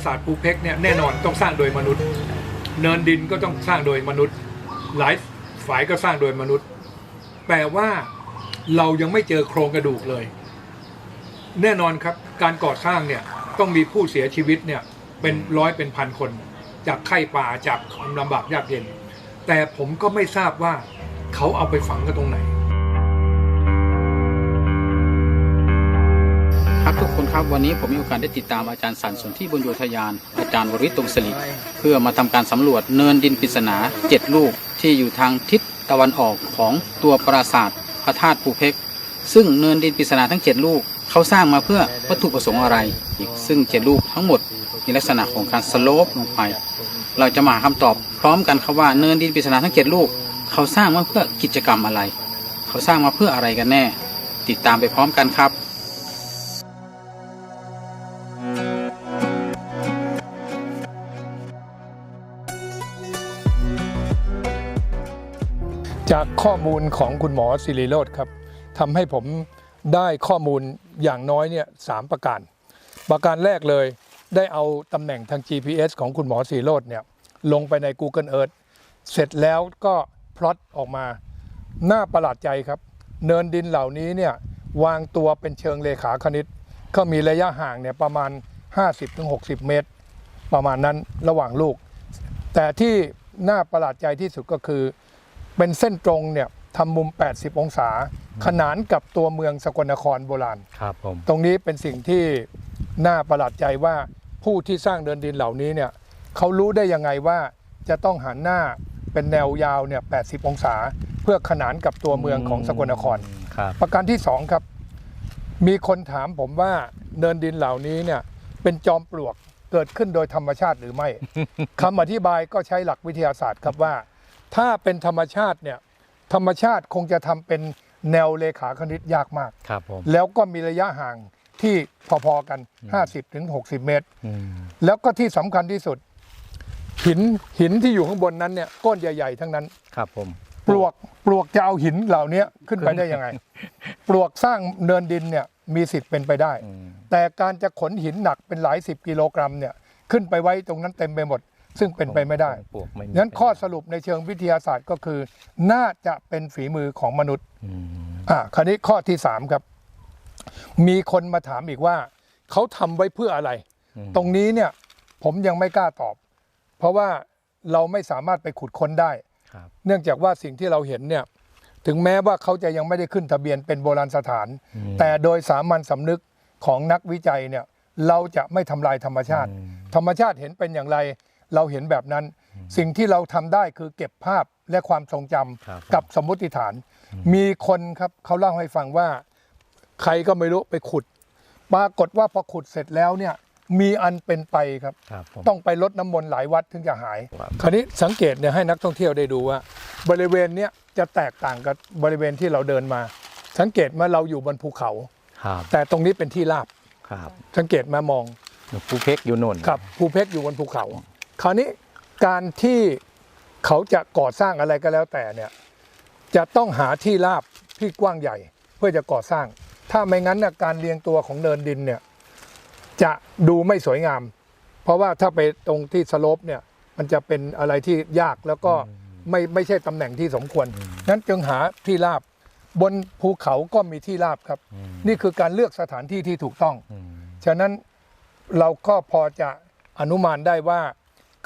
ปราสาทภูเพกเนี่ยแน่นอนต้องสร้างโดยมนุษย์ เนินดินก็ต้องสร้างโดยมนุษย์ หลายฝ่ายก็สร้างโดยมนุษย์ แปลว่าเรายังไม่เจอโครงกระดูกเลย แน่นอนครับการก่อสร้างเนี่ยต้องมีผู้เสียชีวิตเนี่ยเป็นร้อยเป็นพันคน จากไข้ป่าจากความลำบากยากเย็น แต่ผมก็ไม่ทราบว่าเขาเอาไปฝังกันตรงไหน ครับทุกคนครับวันนี้ผมมีโอกาสได้ติดตามอาจารย์สันสนที่บุญโยธยาน อาจารย์วริศตรงสลิเพื่อมาทำการสำรวจเนินดินปริศนาเจ็ดลูกที่อยู่ทางทิศตะวันออกของตัวปราสาทพระธาตุภูเพกซึ่งเนินดินปริศนาทั้งเจ็ดลูกเขาสร้างมาเพื่อวัตถุประสงค์อะไรอีกซึ่งเจ็ดลูกทั้งหมดมีลักษณะของการสโลปลงไป เราจะมาหาคำตอบพร้อมกันครับว่าเนินดินปริศนาทั้งเจ็ดลูก เขาสร้างมาเพื่อกิจกรรมอะไร เขาสร้างมาเพื่ออะไรกันแน่ ติดตามไปพร้อมกันครับ ข้อมูลของคุณหมอสิริโรธครับทำให้ผมได้ข้อมูลอย่างน้อยเนี่ยสามประการ ประการแรกเลยได้เอาตำแหน่งทาง GPS ของคุณหมอสิริโรธเนี่ยลงไปใน Google Earth เสร็จแล้วก็พลอตออกมาน่าประหลาดใจครับ เนินดินเหล่านี้เนี่ยวางตัวเป็นเชิงเลขาคณิต ก็มีระยะห่างเนี่ยประมาณ 50-60 เมตร ประมาณนั้นระหว่างลูก แต่ที่น่าประหลาดใจที่สุดก็คือ เป็นเส้นตรงเนี่ยทำมุม 80 องศา ขนานกับตัวเมืองสกลนครโบราณ ครับผม ตรงนี้เป็นสิ่งที่น่าประหลาดใจว่าผู้ที่สร้างเดินดินเหล่านี้เนี่ยเขารู้ได้ยังไงว่าจะต้องหันหน้าเป็นแนวยาวเนี่ย 80 องศา เพื่อขนานกับตัวเมืองของสกลนคร ครับ ประการที่สองครับ มีคนถามผมว่าเนินดินเหล่านี้เนี่ยเป็นจอมปลวกเกิดขึ้นโดยธรรมชาติหรือไม่ คำอธิบายก็ใช้หลักวิทยาศาสตร์ครับว่า ถ้าเป็นธรรมชาติเนี่ยธรรมชาติคงจะทำเป็นแนวเลขาคณิตยากมาก ครับผมแล้วก็มีระยะห่างที่พอๆกัน 50-60 เมตร อืมแล้วก็ที่สำคัญที่สุด หินหินที่อยู่ข้างบนนั้นเนี่ยก้อนใหญ่ๆทั้งนั้น ครับผม ปลวกปลวกจะเอาหินเหล่านี้ขึ้นไปได้ยังไง ปลวกสร้างเนินดินเนี่ยมีสิทธิ์เป็นไปได้ อืม แต่การจะขนหินหนักเป็นหลายสิบกิโลกรัมเนี่ยขึ้นไปไว้ตรงนั้นเต็มไปหมด ซึ่งเป็นไปไม่ได้ปลวกไม่มีงั้นข้อสรุปในเชิงวิทยาศาสตร์ก็คือ น่าจะเป็นฝีมือของมนุษย์อืมอ่าคราวนี้ข้อที่สามครับ มีคนมาถามอีกว่า เขาทำไว้เพื่ออะไร ตรงนี้เนี่ย ผมยังไม่กล้าตอบ เพราะว่าเราไม่สามารถไปขุดค้นได้ ครับ เนื่องจากว่าสิ่งที่เราเห็นเนี่ย ถึงแม้ว่าเขาจะยังไม่ได้ขึ้นทะเบียนเป็นโบราณสถานอืมแต่โดยสามัญสำนึกของนักวิจัยเนี่ย เราจะไม่ทำลายธรรมชาติอืมธรรมชาติเห็นเป็นอย่างไร เราเห็นแบบนั้น สิ่งที่เราทำได้คือเก็บภาพและความทรงจำครับกับสมมติฐาน มีคนครับเขาเล่าให้ฟังว่า ใครก็ไม่รู้ไปขุด ปรากฏว่าพอขุดเสร็จแล้วเนี่ยมีอันเป็นไปครับครับผมต้องไปลดน้ำมนต์หลายวัดถึงจะหายครับคราวนี้สังเกตเนี่ยให้นักท่องเที่ยวได้ดูว่า บริเวณเนี้ยจะแตกต่างกับบริเวณที่เราเดินมา สังเกตมาเราอยู่บนภูเขาครับแต่ตรงนี้เป็นที่ราบครับสังเกตมามองภูเพกอยู่โน่นครับภูเพกอยู่บนภูเขา คราวนี้การที่เขาจะก่อสร้างอะไรก็แล้วแต่เนี่ยจะต้องหาที่ราบที่กว้างใหญ่เพื่อจะก่อสร้าง ถ้าไม่งั้นนะการเรียงตัวของเนินดินเนี่ยจะดูไม่สวยงาม เพราะว่าถ้าไปตรงที่สโลปเนี่ยมันจะเป็นอะไรที่ยากแล้วก็ไม่ไม่ใช่ตำแหน่งที่สมควรนั้นจึงหาที่ราบบนภูเขาก็มีที่ราบครับอืมนี่คือการเลือกสถานที่ที่ถูกต้องอืมฉะนั้นเราก็พอจะอนุมานได้ว่า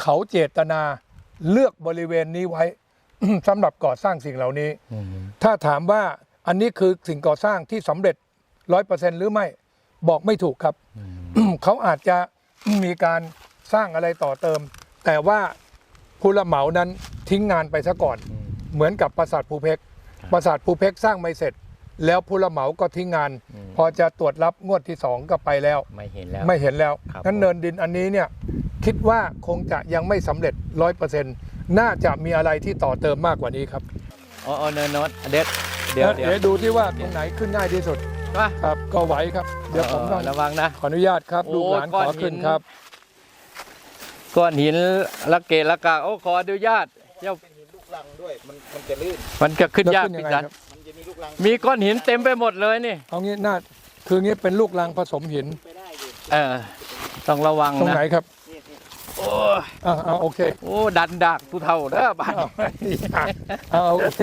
เขาเจตนาเลือกบริเวณนี้ไว้ สำหรับก่อสร้างสิ่งเหล่านี้อืมถ้าถามว่าอันนี้คือสิ่งก่อสร้างที่สำเร็จร้อยเปอร์เซ็นหรือไม่บอกไม่ถูกครับ เขาอาจจะมีการสร้างอะไรต่อเติม แต่ว่าผู้รับเหมานั้นทิ้งงานไปซะก่อนอืมเหมือนกับปราสาทภูเพกครับปราสาทภูเพกสร้างไม่เสร็จ แล้วผู้รับเหมาก็ทิ้งงานอืมพอจะตรวจรับงวดที่สองก็ไปแล้ว ไม่เห็นแล้วไม่เห็นแล้วครับนั้นผมเนินดินอันนี้เนี่ย คิดว่าคงจะยังไม่สำเร็จร้อยเปอร์เซ็นต์น่าจะมีอะไรที่ต่อเติมมากกว่านี้ครับอ๋ออ๋อเนินโนตเด็ดเดี๋ยวเดี๋ยวดูที่ว่าตรงไหนขึ้นง่ายที่สุดว่าครับก็ไหวครับเดี๋ยวผมต้องระวังนะขออนุญาตครับโอ้ลูกหลานก้ขอนอขึ้นหินครับก้อนหินละเกะละกะโอ้ขออนุญาตเจ้าลูกลังด้วยมันมันจะลื่นมันจะขึ้นยากแล้วขึ้นยัพี่งไงสันครับมันจะมีลูกลังมีก้อนหินเต็มไปหมดเลยนี่เอางี้น่าคืองี้เป็นลูกรังผสมหินไปได้อยู่เออต้องระวังตรงนะไหนครับโอ้อ่าเอาโอเคโอ้ดันดักผู้เท่าเด้อบ้านเอาเอาเอาโอเค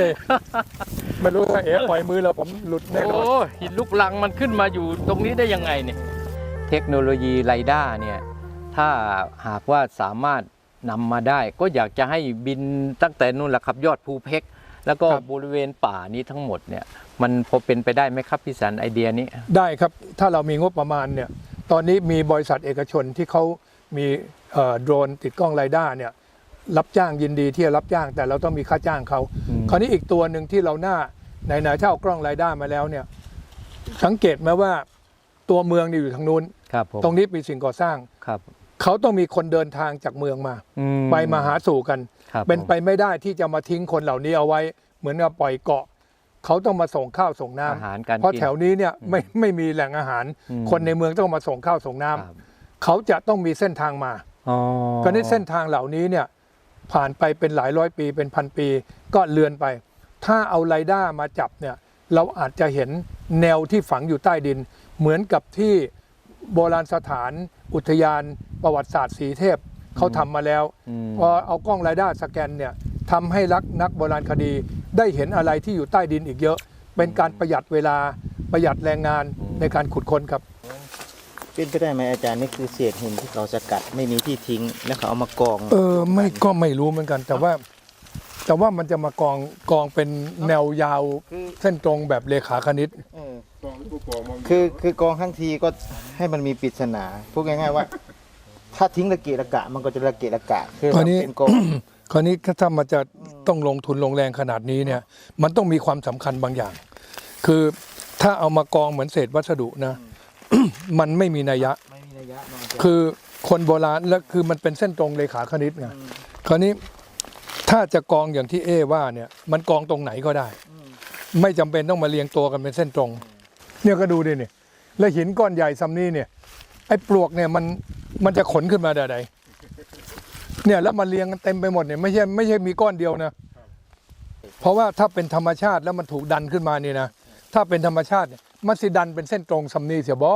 ไม่รู้ถ้าเอ๋ปล่อยมือแล้วผมหลุดแน่นอนโอ้หินลูกลังมันขึ้นมาอยู่ตรงนี้ได้ยังไงเนี่ย เทคโนโลยีไรด้าเนี่ย ถ้าหากว่าสามารถนำมาได้ ก็อยากจะให้บินตั้งแต่นู่นแหละครับยอดภูเพกแล้วก็บริเวณป่านี้ทั้งหมดเนี่ย มันพอเป็นไปได้ไหมครับพี่สันไอเดียนี้ ได้ครับถ้าเรามีงบประมาณเนี่ย ตอนนี้มีบริษัทเอกชนที่เขามีเอ่อ โดรนติดกล้องไรด้าเนี่ยรับจ้างยินดีที่จะรับจ้างแต่เราต้องมีค่าจ้างเขาอืมคราวนี้อีกตัวหนึ่งที่เราหน้าไหนๆถ้าเอากล้องไรด้ามาแล้วเนี่ยสังเกตไหมว่าตัวเมืองนี่อยู่ทางนู้นครับผมตรงนี้เป็นสิ่งก่อสร้างครับเขาต้องมีคนเดินทางจากเมืองมาอืไปมาหาสู่กันครับเป็นผมไปไม่ได้ที่จะมาทิ้งคนเหล่านี้เอาไว้ เหมือนกับปล่อยเกาะเขาต้องมาส่งข้าวส่งน้ำอาหารการเพราะกินแถวนี้เนี่ยไม่ไม่มีแหล่งอาหารอืมคนในเมืองต้องมาส่งข้าวส่งน้ำครับเขาจะต้องมีเส้นทางมา อ๋อก็ในเส้นทางเหล่านี้เนี่ยผ่านไปเป็นหลายร้อยปีเป็นพันปี ก็เลือนไป ถ้าเอาไรด้ามาจับเนี่ยเราอาจจะเห็นแนวที่ฝังอยู่ใต้ดิน เหมือนกับที่โบราณสถานอุทยานประวัติศาสตร์สีเทพเขาทำมาแล้วอืมพอเอากล้องไรด้าสแกนเนี่ยทำให้รักนักโบราณคดี ได้เห็นอะไรที่อยู่ใต้ดินอีกเยอะ เป็นการประหยัดเวลาประหยัดแรงงานในการขุดค้นครับ เป็นไปได้ไหมอาจารย์นี่คือเศษหินที่เขาสกัดไม่มีที่ทิ้งแล้วเขาเอามากอง เออไม่ก็ไม่รู้เหมือนกัน แต่ว่า แต่ว่ามันจะมากองกองเป็นแนวยาวคือเส้นตรงแบบเลขาคณิต เออคือคือกองทั้งทีก็ให้มันมีปริศนาพูดง่ายๆว่า ถ้าทิ้งระเกะระกะ มันก็จะระเกะระกะคือคราวนี้ เป็นกอง คราวนี้ถ้ามันจะต้องลงทุนลงแรงขนาดนี้เนี่ย มันต้องมีความสำคัญบางอย่าง คือถ้าเอามากองเหมือนเศษวัสดุนะมั นไม่มีนัยยะ ไม่มีระยะเนอะอาจารย์คือคนโบราณแล้วคือมันเป็นเส้นตรงเลขาคณิตไงคราวนี้ถ้าจะกองอย่างที่เอว่าเนี่ย มันกองตรงไหนก็ได้ไม่จำเป็นต้องมาเรียงตัวกันเป็นเส้นตรง เนี่ยก็ดูดิเนี่ยแล้วหินก้อนใหญ่ซัมนี่เนี่ย ไอ้ปลวกเนี่ยมันมันจะขนขึ้นมาได้ไดเนี่ยแล้วมันเรียงกันเต็มไปหมดเนี่ยไม่ใช่ไม่ใช่มีก้อนเดียวนะ เพราะว่าถ้าเป็นธรรมชาติแล้วมันถูกดันขึ้นมานี่นะถ้าเป็นธรรมชาติเนี่ย มันสิดันเป็นเส้นตรงซัมนี่เสียบ่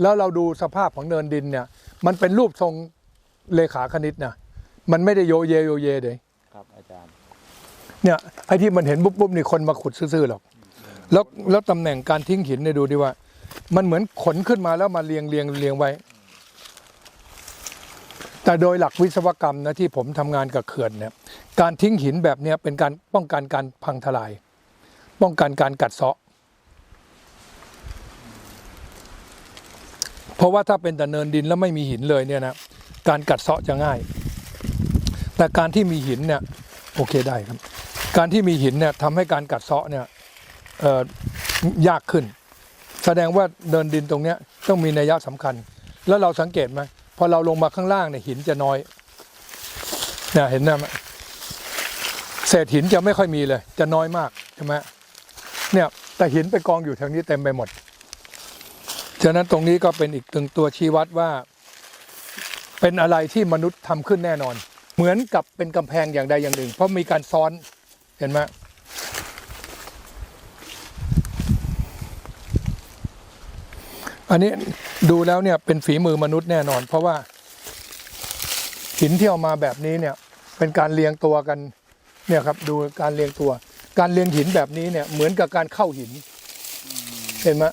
แล้วเราดูสภาพของเนินดินเนี่ย มันเป็นรูปทรงเลขาคณิตนะมันไม่ได้โยเยโยเยเลยครับอาจารย์ เนี่ยไอ้ที่มันเห็นปุ๊บปุ๊บนี่คนมาขุดซื่อๆหรอกแล้วแล้วตำแหน่งการทิ้งหินเนี่ยดูดิว่า มันเหมือนขนขึ้นมาแล้วมาเรียงเรียงเรียงไว้ แต่โดยหลักวิศวกรรมนะที่ผมทำงานกับเขื่อนเนี่ย การทิ้งหินแบบเนี้ยเป็นการป้องกันการพังทลาย ป้องกันการกัดเซาะ เพราะว่าถ้าเป็นแต่เนินดินแล้วไม่มีหินเลยเนี่ยนะการกัดเซาะจะง่าย แต่การที่มีหินเนี่ยโอเคได้ครับ การที่มีหินเนี่ยทำให้การกัดเซาะเนี่ยยากขึ้น แสดงว่าเดินดินตรงเนี้ยต้องมีนัยยะสำคัญ แล้วเราสังเกตไหมพอเราลงมาข้างล่างเนี่ยหินจะน้อยเนี่ยเห็นไหมเศษหินจะไม่ค่อยมีเลย จะน้อยมากใช่ไหมเนี่ยแต่หินไปกองอยู่แถวนี้เต็มไปหมด ฉะนั้นตรงนี้ก็เป็นอีกหนึ่งตัวชี้วัดว่า เป็นอะไรที่มนุษย์ทำขึ้นแน่นอน เหมือนกับเป็นกำแพงอย่างใดอย่างหนึ่ง เพราะมีการซ้อนเห็นไหมอันนี้ดูแล้วเนี่ยเป็นฝีมือมนุษย์แน่นอน เพราะว่า หินที่เอามาแบบนี้เนี่ย เป็นการเรียงตัวกันเนี่ยครับ ดูการเรียงตัว การเรียงหินแบบนี้เนี่ยเหมือนกับการเข้าหิน เห็นไหม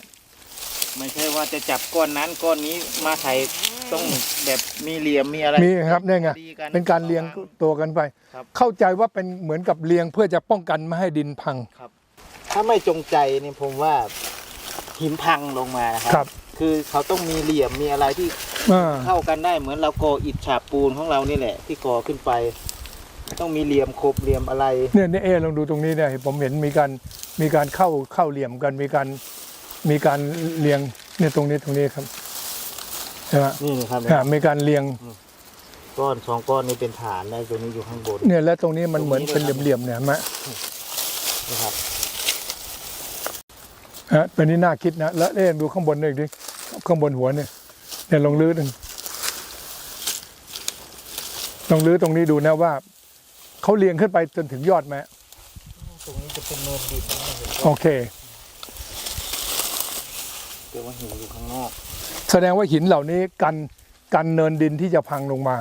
ไม่ใช่ว่าจะจับก้อนนั้นก้อนนี้มาไถต้องแบบมีเหลี่ยมมีอะไรมีครับเนี่ยไงดีกันเป็นการเรียงตัวกันไป ครับ เข้าใจว่าเป็นเหมือนกับเรียงเพื่อจะป้องกันไม่ให้ดินพัง ถ้าไม่จงใจเนี่ยผมว่าหินพังลงมานะคครัรับ คือเขาต้องมีเหลี่ยมมีอะไรที่อ่าเข้ากันได้เหมือนเราก่ออิฐฉาบปูนของเรานี่แหละ ที่ก่อขึ้นไป ต้องมีเหลี่ยมครบเหลี่ยมอะไรเนี่ยเนี่ยเอลองดูตรงนี้เนี่ยผมเห็นมีการมีการเข้าเข้าเหลี่ยมกันมีการ มีการเรียงเนี่ยตรงนี้ตรงนี้ครับใช่ไหมนี่นะครับอ่ามีการเรียงก้อนสองก้อนนี้เป็นฐานแล้วตัวนี้อยู่ข้างบนเนี่ยและตรงนี้มันเหมือนเป็นเหลี่ยมๆเนี่ยเห็นไหมนะครับฮะตัวนี้น่าคิดนะแล้วเอ๊ะดูข้างบนหน่อยดิข้างบนหัวเนี่ยเนี่ยลองลื้อหนึ่งลองลื้อตรงนี้ดูนะว่าเขาเรียงขึ้นไปจนถึงยอดไหมตรงนี้จะเป็นเนินดินนะเห็นโอ เคแต่ว่าหินอยู่ข้างนอก แสดงว่าหินเหล่านี้กันกันเนินดินที่จะพังลงมา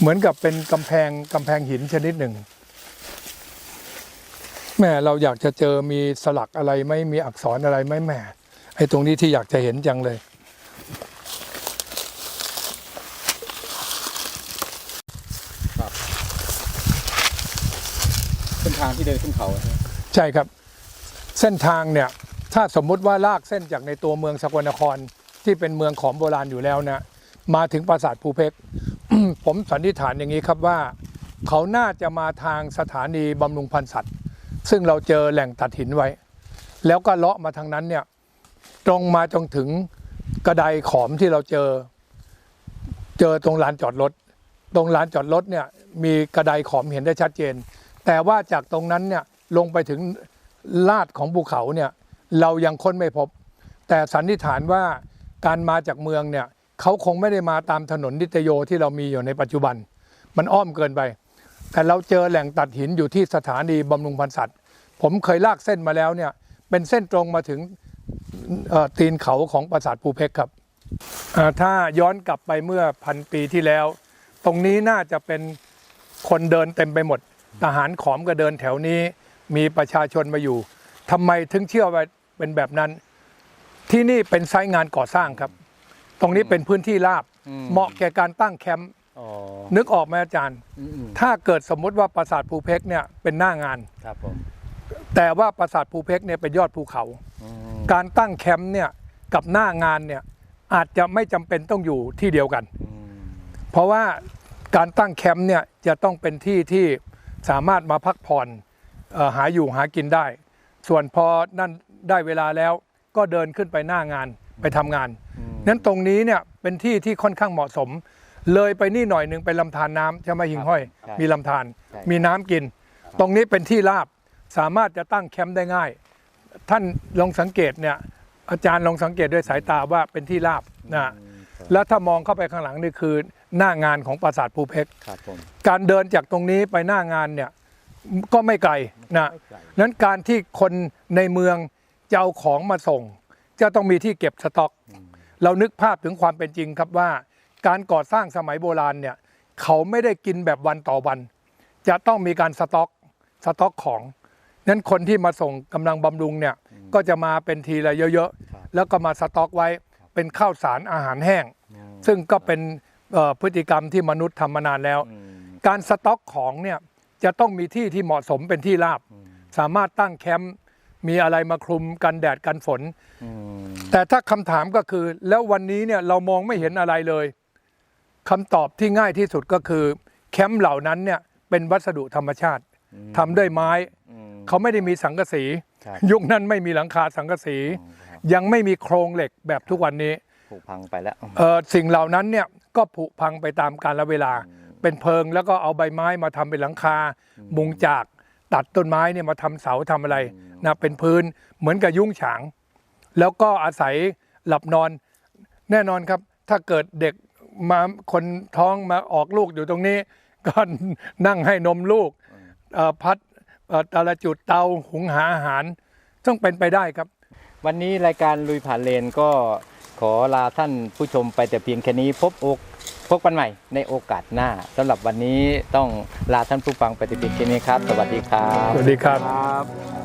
เหมือนกับเป็นกำแพงกำแพงหินชนิดหนึ่งแม่เราอยากจะเจอมีสลักอะไรไหมมีอักษรอะไรไหมแม่ไอ้ตรงนี้ที่อยากจะเห็นจังเลยเส้นทางที่เดินขึ้นเขาอะใช่ครับ เส้นทางเนี่ย ถ้าสมมุติว่าลากเส้นจากในตัวเมืองสกลนครที่เป็นเมืองของโบราณอยู่แล้วนะมาถึงปราสาทภูเพกผมสันนิษฐานอย่างนี้ครับว่า เขาน่าจะมาทางสถานีบำรุงพันธุ์สัตว์ ซึ่งเราเจอแหล่งตัดหินไว้ แล้วก็เลาะมาทางนั้นเนี่ยตรงมาจนถึงกระไดขอมที่เราเจอ เจอตรงลานจอดรถตรงลานจอดรถเนี่ยมีกระไดขอมเห็นได้ชัดเจน แต่ว่าจากตรงนั้นเนี่ยลงไปถึงลาดของภูเขาเนี่ย เรายังค้นไม่พบ แต่สันนิษฐานว่าการมาจากเมืองเนี่ยเขาคงไม่ได้มาตามถนนนิตโยที่เรามีอยู่ในปัจจุบัน มันอ้อมเกินไป แต่เราเจอแหล่งตัดหินอยู่ที่สถานีบำรุงพันธุ์สัตว์ ผมเคยลากเส้นมาแล้วเนี่ยเป็นเส้นตรงมาถึงตีนเขาของปราสาทภูเพกครับถ้าย้อนกลับไปเมื่อพันปีที่แล้ว ตรงนี้น่าจะเป็นคนเดินเต็มไปหมด ทหารขอมก็เดินแถวนี้มีประชาชนมาอยู่ ทำไมถึงเชื่อว่าเป็นแบบนั้น ที่นี่เป็นไซต์งานก่อสร้างครับ ตรงนี้เป็นพื้นที่ราบ เหมาะแก่การตั้งแคมป์อ๋อนึกออกไหมอาจารย์อืมถ้าเกิดสมมุติว่าปราสาทภูเพกเนี่ยเป็นหน้างานๆครับผมแต่ว่าปราสาทภูเพกเนี่ยเป็นยอดภูเขาอืมการตั้งแคมป์เนี่ยกับหน้างานเนี่ยอาจจะไม่จำเป็นต้องอยู่ที่เดียวกันอืมเพราะว่าการตั้งแคมป์เนี่ยจะต้องเป็นที่ที่สามารถมาพักผ่อนเอ่อหาอยู่หากินได้ ส่วนพอนั่นได้เวลาแล้วก็เดินขึ้นไปหน้างานไปทำงานนั้นตรงนี้เนี่ยเป็นที่ที่ค่อนข้างเหมาะสม เลยไปนี่หน่อยหนึ่งเป็นลำธารน้ำใช่ไหมหิงห้อยใช่มีลำธารใช่มีน้ำกิน ตรงนี้เป็นที่ราบสามารถจะตั้งแคมป์ได้ง่าย ท่านลองสังเกตเนี่ยอาจารย์ลองสังเกตด้วยสายตาว่าเป็นที่ราบนะอืมแล้วถ้ามองเข้าไปข้างหลังนี่คือหน้างานของปราสาทภูเพกครับผมการเดินจากตรงนี้ไปหน้างานเนี่ย ก็ไม่ไกลนะไม่ไกลนั้นการที่คนในเมืองจะเอาของมาส่ง จะต้องมีที่เก็บสต็อก เรานึกภาพถึงความเป็นจริงครับว่า การก่อสร้างสมัยโบราณเนี่ยเขาไม่ได้กินแบบวันต่อวัน จะต้องมีการสต็อกสต็อกของนั้นคนที่มาส่งกำลังบำรุงเนี่ยก็จะมาเป็นทีละเยอะๆ แล้วก็มาสต็อกไว้เป็นข้าวสารอาหารแห้ง ซึ่งก็เป็นเอ่อพฤติกรรมที่มนุษย์ทำมานานแล้วอืมการสต็อกของเนี่ย จะต้องมีที่ที่เหมาะสมเป็นที่ราบ สามารถตั้งแคมป์มีอะไรมาคลุมกันแดดกันฝนอืมแต่ถ้าคำถามก็คือ แล้ววันนี้เนี่ยเรามองไม่เห็นอะไรเลยคำตอบที่ง่ายที่สุดก็คือแคมป์เหล่านั้นเนี่ยเป็นวัสดุธรรมชาติทำด้วยไม้อืมเขาไม่ได้มีสังกะสีครับยุคนั้นไม่มีหลังคาสังกะสีครับยังไม่มีโครงเหล็กแบบทุกวันนี้ผุพังไปแล้วเอ่อสิ่งเหล่านั้นเนี่ยก็ผุพังไปตามกาลเวลา เป็นเพิง แล้วก็เอาใบไม้มาทำเป็นหลังคา มุงจากตัดต้นไม้เนี่ยมาทำเสาทำอะไรนะเป็นพื้นเหมือนกับยุ้งฉาง แล้วก็อาศัยหลับนอนแน่นอนครับ ถ้าเกิดเด็กมาคนท้องมาออกลูกอยู่ตรงนี้ ก็นั่งให้นมลูกเอ่อพัดเอ่อแต่ละจุดเตาหุงหาอาหารต้องเป็นไปได้ครับ วันนี้รายการลุยผ่านเลนก็ขอลาท่านผู้ชมไปแต่เพียงแค่นี้พบโอก พบกันใหม่ในโอกาสหน้าสำหรับวันนี้ต้องลาท่านผู้ฟังไปแต่เพียงแค่นี้ครับ สวัสดีครับ สวัสดีครับครับ